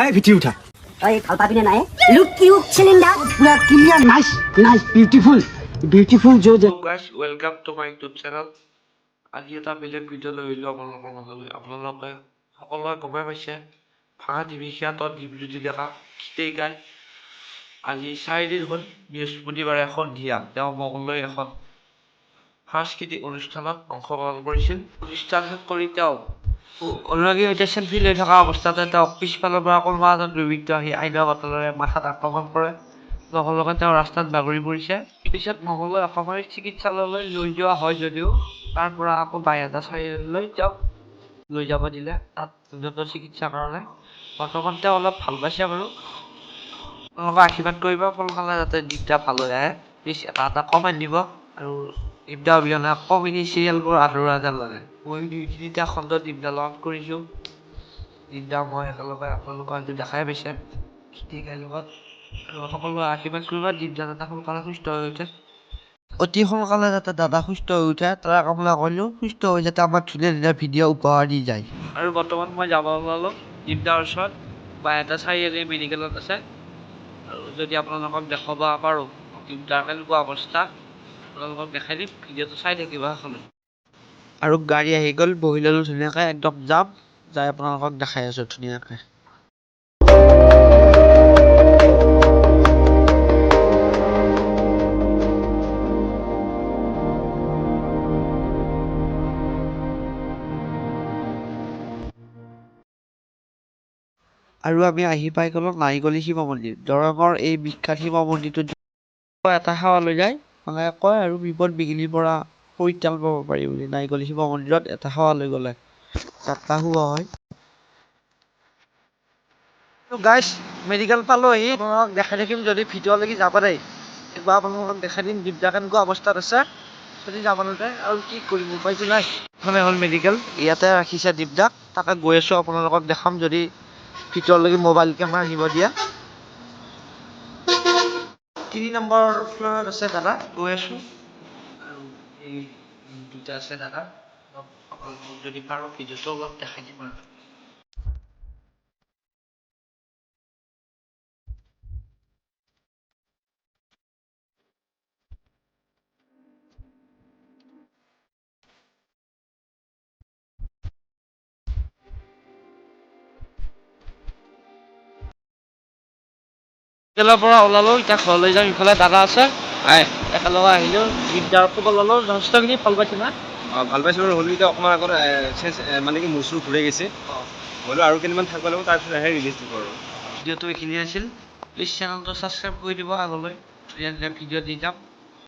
এই ভিটি উঠা। তই ভালো পাবি নে নাই? লুক কিউক চিলিণ্ডাৰ পুৰা clear nice nice beautiful beautiful জ' যে guys welcome to my YouTube channel আজি এটা বেলেগ ভিডিঅ' লৈ আহিলোঁ আপোনালোকৰ মাজলৈ আপোনালোকে সকলোৱে গমেই পাইছে। ভাঙা টিভি খ্যাত দীপজ্যোতি ডেকা খিতেই গাই আজি চাৰিদিন হ'ল বৃহস্পতিবাৰে সন্ধিয়া তেওঁ মঙললৈ এখন সাংস্কৃতিক অনুষ্ঠানত অংশগ্ৰহণ কৰিছিল। অনুষ্ঠান শেষ কৰি তেওঁ অনুৰাগীৰ সৈতে চেলফি লৈ থকা অৱস্থাতে তেওঁক পিছফালৰ পৰা কোনোবা এজন দুৰ্বৃত্ত আহি আইনা বটলেৰে মাথাত আক্ৰমণ কৰে লগে লগে তেওঁ ৰাস্তাত বাগৰি পৰিছে পিছত মঙলদৈ অসামৰিক চিকিৎসালয়লৈ লৈ যোৱা হয় যদিও তাৰ পৰা আকৌ বাইহাটা চাৰিআলিলৈ তেওঁক লৈ যাব দিলে তাত উন্নত চিকিৎসাৰ কাৰণে বৰ্তমান তেওঁ অলপ ভাল পাইছে বাৰু তেওঁলোকে আশীৰ্বাদ কৰিব সোনকালে যাতে দীপদা ভাল হৈ আহে প্লিজ এটা এটা কমেণ্ট দিব আৰু দীপদা অবিহনে কমেডি চিৰিয়েলবোৰ আধৰুৱা যেন লাগে। মই দুই তিনিটা খণ্ড দীপদা লগত কৰিছোঁ। দীপদা মই একেলগে আপোনালোকক আজি দেখাই পাইছে। খিতিকাইৰ লগত সকলোৱে আশীৰ্বাদ কৰিব। দীপদা যাতে সোনকালে সুস্থ হৈ উঠে। অতি সোনকালে যাতে দাদা সুস্থ হৈ উঠে তাৰ কামনা কৰিলোঁ। সুস্থ হৈ যাতে আমাক ধুনীয়া ধুনীয়া ভিডিঅ' উপহাৰ দি যায়। আৰু বৰ্তমান মই যাব ওলালোঁ দীপদাৰ ওচৰত। বা এটা চাৰিআলি মেডিকেলত আছে। আৰু যদি আপোনালোকক দেখাব পাৰোঁ দীপদাৰ কেনেকুৱা অৱস্থা। আপোনালোকক দেখাই দিম ভিডিঅ'টো চাই থাকিব এখন আৰু গাড়ী আহি গ'ল বহি ল'লোঁ ধুনীয়াকৈ একদম যাম যাই আপোনালোকক দেখাই আছোঁ ধুনীয়াকৈ। আৰু আমি আহি পাই গ'লোঁ নাৰিকলী শিৱ মন্দিৰ। দৰঙৰ এই বিখ্যাত শিৱ মন্দিৰটোত এটা সেৱা লৈ যায় মানে কয় আৰু বিপদ বিঘিনিৰ পৰা পৰিত্ৰাণ পাব পাৰি বুলি। নাৰিকলী শিৱ মন্দিৰত এটা সেৱা লৈ গ'লে। যাত্ৰা শুভ হয়। গাইজ মেডিকেল পালোঁ আহি আপোনালোকক দেখাই থাকিম যদি ভিডিঅ'লৈকে যাব দেই। একবাৰ আপোনালোকক দেখাই দিম দীপদা কেনেকুৱা অৱস্থাত আছে। যদি যাব নাযায় আৰু কি কৰিম উপায়টো নাই। মানে হ'ল মেডিকেল ইয়াতে ৰাখিছে দীপদাক। তাকে গৈ আছোঁ আপোনালোকক দেখাম যদি ভিতৰলৈকে মোবাইল কেমেৰা নিব দিয়ে। তিনি নম্বৰ ফ্ল'ৰত আছে দাদা গৈ আছোঁ। আৰু এই দুটা আছে দাদা যদি পাৰোঁ ভিডিঅ'টো অলপ দেখাই দিম আৰু। মেডিকেলৰ পৰা ওলালোঁ এতিয়া ঘৰলৈ যাম ইফালে দাদা আছে। একেলগে আহিলোঁ বিদ্যাৰ খবৰ ল'লোঁ যথেষ্টখিনি ভালো পাইছে না? অঁ ভালো পাইছোঁ হ'লেও এতিয়া অকণমান আগত চেঞ্জ মানে কি মোৰ চুৰ ঘূৰাই গৈছে। হ'লেও আৰু কেইদিনমান থাকিব লাগিব তাৰপিছত আহে ৰিলিজ দিব আৰু। ভিডিঅ'টো এইখিনিয়ে আছিল। প্লিজ চেনেলটো ছাবস্ক্ৰাইব কৰি দিব আগলৈ। ভিডিঅ' দি যাম।